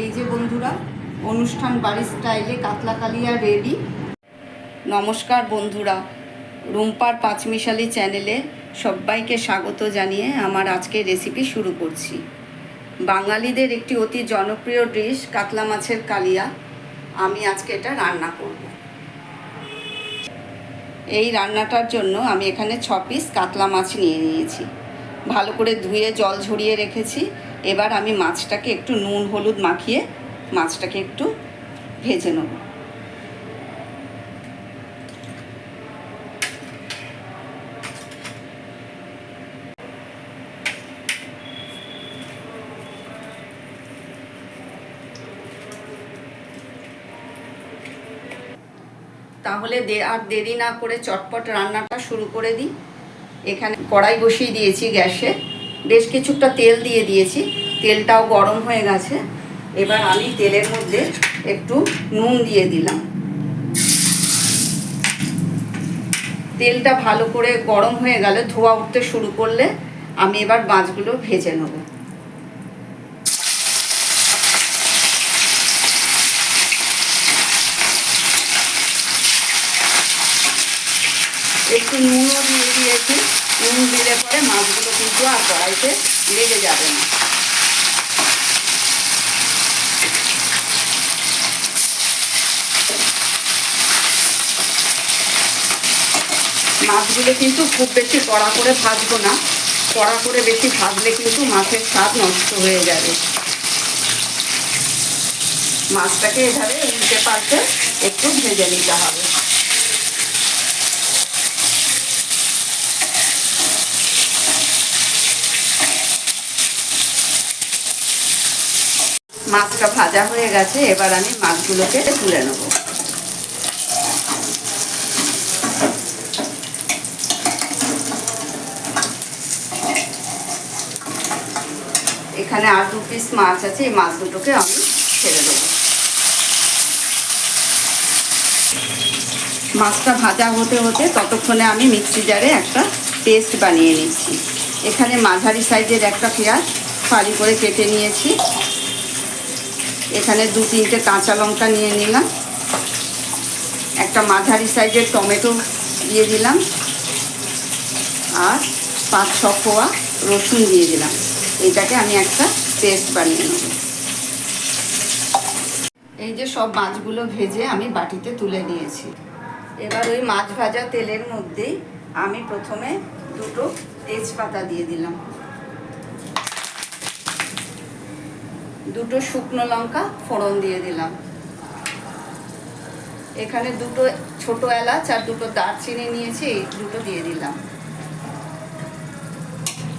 এই যে বন্ধুরা, অনুষ্ঠান বাড়ির স্টাইলে কাতলা কালিয়া রেডি। নমস্কার বন্ধুরা, রুম্পার পাঁচমিশালি চ্যানেলে সবাইকে স্বাগত জানিয়ে আমার আজকের রেসিপি শুরু করছি। বাঙালিদের একটি অতি জনপ্রিয় ডিশ কাতলা মাছের কালিয়া। আমি আজকে এটা রান্না করব। এই রান্নাটার জন্য আমি এখানে ছ পিস কাতলা মাছ নিয়ে নিয়েছি। ভালো করে ধুয়ে জল ঝরিয়ে রেখেছি। এবার আমি মাছটাকে একটু নুন, হলুদ মাখিয়ে মাছটাকে একটু ভেজে নেব। তাহলে আর দেরি না করে চটপট রান্নাটা শুরু করে দিই। এখানে কড়াই বসিয়ে দিয়েছি গ্যাসে। বেশ কিছুটা তেল দিয়ে দিয়েছি। তেলটাও গরম হয়ে গেছে। এবার আমি তেলের মধ্যে একটু নুন দিয়ে দিলাম। তেলটা ভালো করে গরম হয়ে গেলে ধোয়া উঠতে শুরু করলে আমি এবার মাছগুলো ভেজে নেব। একটু নুনও দিয়ে দিয়েছি। নুন দিলে পরে মাছগুলো কিন্তু আর কড়াইতে লেগে যাবে না। মাছগুলো কিন্তু খুব বেশি কড়া করে ভাজবো না। কড়া করে বেশি ভাজলে কিন্তু মাছের স্বাদ নষ্ট হয়ে যাবে। মাছটাকে এভাবে উল্টে পাল্টে একটু ভেজে নিতে হবে। মাছটা ভাজা হয়ে গেছে, এবার আমি মাছগুলোকে তুলে নেব। এখানে আর দু পিস মাছ আছে, এই মাছ দুটোকে আমি ছেড়ে দেবো। মাছটা ভাজা হতে হতে ততক্ষণে আমি মিক্সি জারে একটা পেস্ট বানিয়ে নিচ্ছি। এখানে মাঝারি সাইজের একটা পেঁয়াজ ফালি করে কেটে নিয়েছি। এখানে দু তিনটে কাঁচা লঙ্কা নিয়ে নিলাম। একটা মাঝারি সাইজের টমেটো দিয়ে দিলাম। আর পাঁচ ছ কোয়া রসুন দিয়ে দিলাম। এটাকে আমি একটা পেস্ট বানিয়ে নেব। এই যে সব মাছগুলো ভেজে আমি বাটিতে তুলে নিয়েছি। এবার ওই মাছ ভাজা তেলের মধ্যেই আমি প্রথমে দুটো তেজপাতা দিয়ে দিলাম। দুটো শুকনো লঙ্কা ফোড়ন দিয়ে দিলাম। এখানে দুটো ছোট এলাচ আর দুটো দারচিনি নিয়েছি দুটো দিয়ে দিলাম।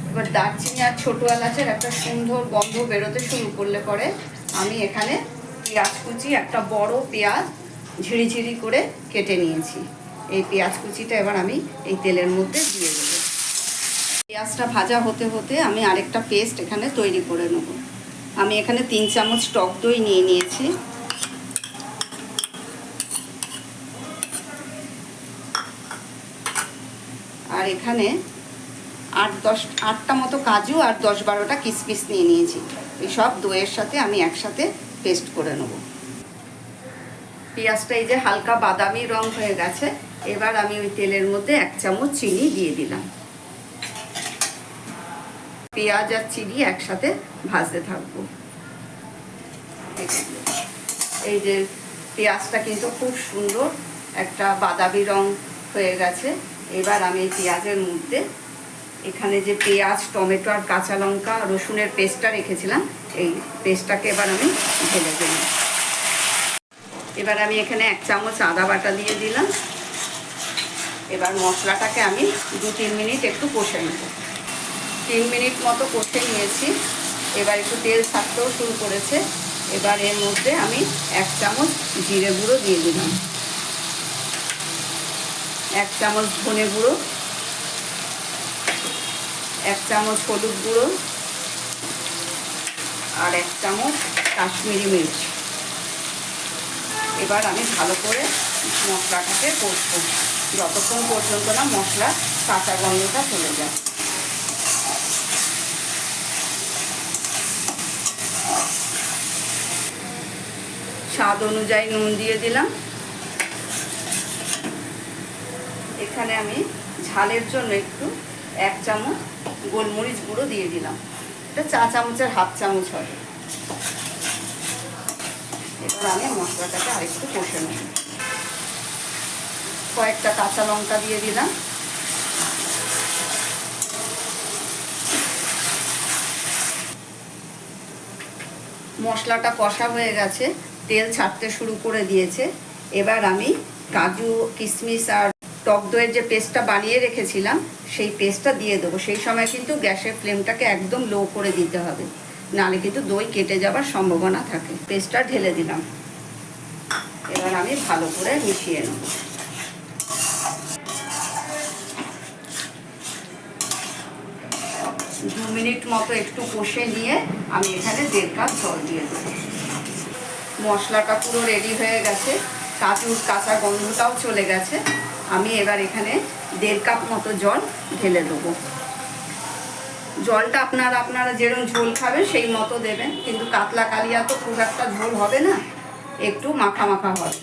এবার দারচিনি আর ছোট এলাচের একটা সুন্দর গন্ধ বেরোতে শুরু করলে পরে আমি এখানে পেঁয়াজ কুচি, একটা বড় পেঁয়াজ ঝিরিঝিরি করে কেটে নিয়েছি। এই পেঁয়াজ কুচিটা এবার আমি এই তেলের মধ্যে দিয়ে দেবো। পেঁয়াজটা ভাজা হতে হতে আমি আরেকটা পেস্ট এখানে তৈরি করে নেব। আমি এখানে তিন চামচ টক দই নিয়ে নিয়েছি। আর এখানে আট দশ, আটটা মতো কাজু আর দশ বারোটা কিসমিস নিয়ে নিয়েছি। এই সব দইয়ের সাথে আমি একসাথে পেস্ট করে নেব। পেঁয়াজটা এই যে হালকা বাদামি রং হয়ে গেছে, এবার আমি ওই তেলের মধ্যে এক চামচ চিনি দিয়ে দিলাম। পেঁয়াজ আর চিনি একসাথে ভাজতে থাকব। এই যে পেঁয়াজটা কিন্তু খুব সুন্দর একটা বাদামি রং হয়ে গেছে। এবার আমি এই পেঁয়াজের মধ্যে এখানে যে পেঁয়াজ, টমেটো আর কাঁচা লঙ্কা, রসুনের পেস্টটা রেখেছিলাম। এই পেস্টটাকে এবার আমি ঢেলে দিলাম এবার আমি এখানে এক চামচ আদা বাটা দিয়ে দিলাম। এবার মশলাটাকে আমি দু তিন মিনিট একটু কষে নেব। তিন মিনিট মতো কষে নিয়েছি। এবার একটু তেল ছাড়তেও শুরু করেছে। এবার এর মধ্যে আমি এক চামচ জিরে গুঁড়ো দিয়ে দিলাম। এক চামচ ধনে গুঁড়ো। এক চামচ হলুদ গুঁড়ো। আর এক চামচ কাশ্মীরি মির্চ। এবার আমি ভালো করে মশলাটাকে কষবো। যতক্ষণ পর্যন্ত না মশলা কাঁচা গন্ধটা চলে যায়। স্বাদ অনুযায়ী নুন দিয়ে দিলাম। এখানে আমি ঝালের জন্য একটু এক চামচ গোলমরিচ গুঁড়ো দিয়ে দিলাম। এটা চা চামচের হাফ চামচ হয় এবার আমি মশলাটাকে আরেকটু কষে নেব। কয়েকটা কাঁচা লঙ্কা দিয়ে দিলাম। মশলাটা কষা হয়ে গেছে। তেল ছাড়তে শুরু করে দিয়েছে। এবার আমি কাজু কিশমিশ আর টক দইয়ের যে পেস্টটা বানিয়ে রেখেছিলাম, সেই পেস্টটা দিয়ে দেবো। সেই সময় কিন্তু গ্যাসের ফ্লেমটাকে একদম লো করে দিতে হবে। নাহলে কিন্তু দই কেটে যাওয়ার সম্ভাবনা থাকে। পেস্টটা ঢেলে দিলাম। এবার আমি ভালো করে মিশিয়ে নেব। দু মিনিট মতো একটু কষে নিয়ে আমি এখানে দেড় কাপ জল দিয়ে দেবো। মশলাটা পুরো রেডি হয়ে গেছে। কাঁচুর কাঁচা গন্ধটাও চলে গেছে। আমি এবার এখানে দেড় কাপ মতো জল ঢেলে দেবো। জলটা আপনারা আপনারা যেরকম ঝোল খাবেন, সেই মতো দেবেন। কিন্তু কাতলা কালিয়া তো খুব একটা ঝোল হবে না, একটু মাখা মাখা হবে।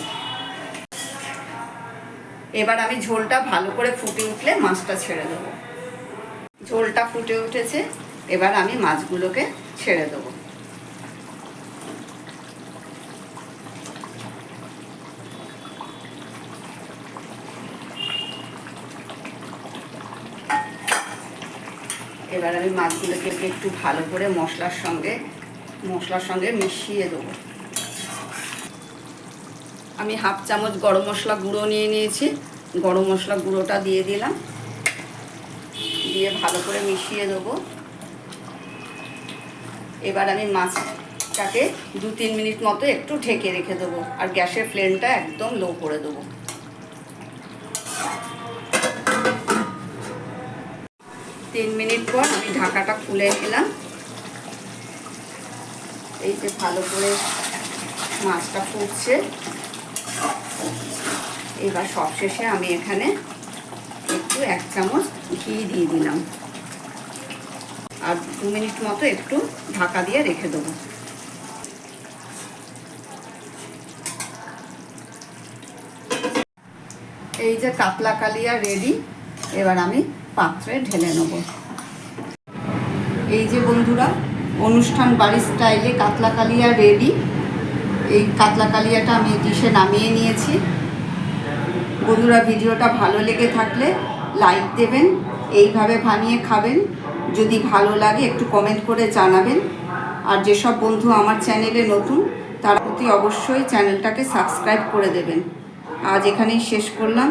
এবার আমি ঝোলটা ভালো করে ফুটে উঠলে মাছটা ছেড়ে দেবো। ঝোলটা ফুটে উঠেছে, এবার আমি মাছগুলোকে ছেড়ে দেবো। এবার আমি মাছগুলোকে একটু ভালো করে মশলার সঙ্গে মশলার সঙ্গে মিশিয়ে দেবো। আমি হাফ চামচ গরম মশলা গুঁড়ো নিয়ে নিয়েছি। গরম মশলা গুঁড়োটা দিয়ে দিলাম। দিয়ে ভালো করে মিশিয়ে দেবো। এবার আমি মাছটাকে দু তিন মিনিট মতো একটু ঢেকে রেখে দেবো। আর গ্যাসের ফ্লেমটা একদম লো করে দেবো। তিন মিনিট পর আমি ঢাকাটা খুলে নিলাম। এই যে ভালো করে মাছটা ফুটছে। এবার সবশেষে আমি এখানে একটু এক চামচ ঘি দিয়ে দিলাম। আর দু মিনিট মতো একটু ঢাকা দিয়ে রেখে দেবো। এই যে কাতলা কালিয়া রেডি, এবার আমি পাত্রে ঢেলে নেব। এই যে বন্ধুরা, অনুষ্ঠান বাড়ির স্টাইলে কাতলা কালিয়া রেডি। এই কাতলা কালিয়াটা আমি ডিশে নামিয়ে নিয়েছি। বন্ধুরা, ভিডিওটা ভালো লেগে থাকলে লাইক দেবেন, এইভাবে বানিয়ে খাবেন। যদি ভালো লাগে, একটু কমেন্ট করে জানাবেন। আর যেসব বন্ধু আমার চ্যানেলে নতুন, তার প্রতি অবশ্যই চ্যানেলটাকে সাবস্ক্রাইব করে দেবেন। আজ এখানেই শেষ করলাম।